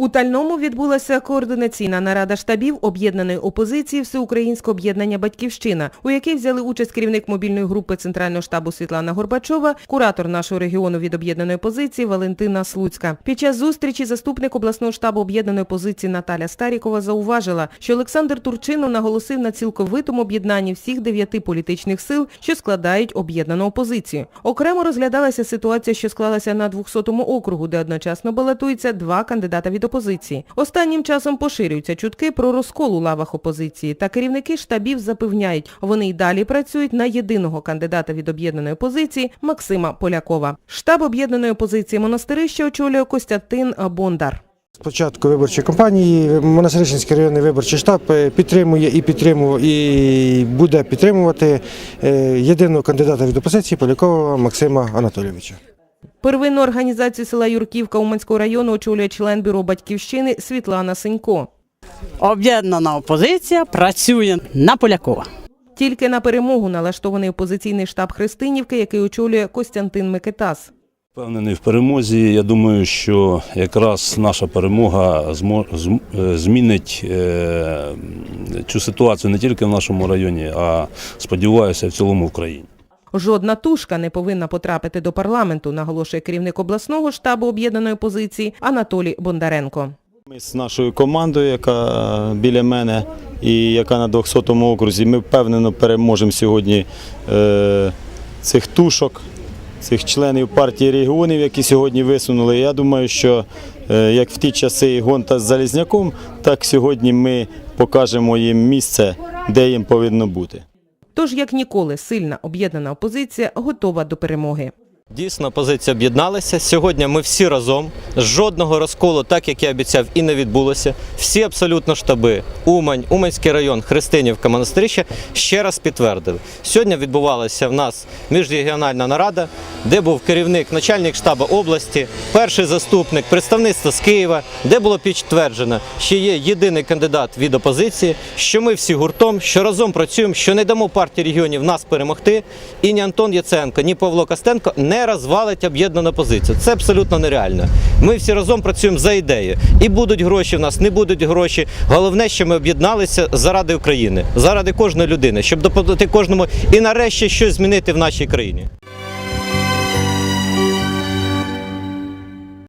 У Тальному відбулася координаційна нарада штабів об'єднаної опозиції Всеукраїнського об'єднання Батьківщина, у якій взяли участь керівник мобільної групи Центрального штабу Світлана Горбачова, куратор нашого регіону від об'єднаної опозиції Валентина Слуцька. Під час зустрічі заступник обласного штабу об'єднаної опозиції Наталя Старікова зауважила, що Олександр Турчинов наголосив на цілковитому об'єднанні всіх дев'яти політичних сил, що складають об'єднану опозицію. Окремо розглядалася ситуація, що склалася на 200-му округу, де одночасно балотуються два кандидата від. Останнім часом поширюються чутки про розкол у лавах опозиції, та керівники штабів запевняють, вони й далі працюють на єдиного кандидата від об'єднаної опозиції Максима Полякова. Штаб об'єднаної опозиції монастирище очолює Костянтин Бондар. З початку виборчої кампанії Монастирищенський районний виборчий штаб е, підтримує і підтримував, і буде підтримувати е, єдиного кандидата від опозиції Полякова Максима Анатолійовича. Первинну організацію села Юрківка Уманського району очолює член бюро батьківщини Світлана Сенько. Об'єднана опозиція працює на Полякова. Тільки на перемогу налаштований опозиційний штаб Христинівки, який очолює Костянтин Микитас. Впевнений в перемозі. Я думаю, що якраз наша перемога е, змінить е, цю ситуацію не тільки в нашому районі, а сподіваюся, в цілому в країні. Жодна тушка не повинна потрапити до парламенту, наголошує керівник обласного штабу об'єднаної опозиції Анатолій Бондаренко. Ми з нашою командою, яка біля мене і яка на 200-му окрузі, ми впевнено переможемо сьогодні е, цих тушок, цих членів партії регіонів, які сьогодні висунули. Я думаю, що е, як в ті часи гонта з Залізняком, так сьогодні ми покажемо їм місце, де їм повинно бути. Тож, як ніколи, сильна об'єднана опозиція готова до перемоги. Дійсно, позиція об'єдналася. Сьогодні ми всі разом. Жодного розколу, так як я обіцяв, і не відбулося. Всі абсолютно штаби Умань, Уманський район, Христинівка, Монастирище ще раз підтвердили. Сьогодні відбувалася в нас міжрегіональна нарада, де був керівник, начальник штабу області, перший заступник, представництво з Києва, де було підтверджено, що є єдиний кандидат від опозиції, що ми всі гуртом, що разом працюємо, що не дамо партії регіонів нас перемогти. І ні Антон Яценко, ні Павло Костенко не розвалить об'єднану позицію. Це абсолютно нереально. Ми всі разом працюємо за ідею. І будуть гроші в нас, не будуть гроші. Головне, що ми об'єдналися заради України, заради кожної людини, щоб допомогти кожному і нарешті щось змінити в нашій країні.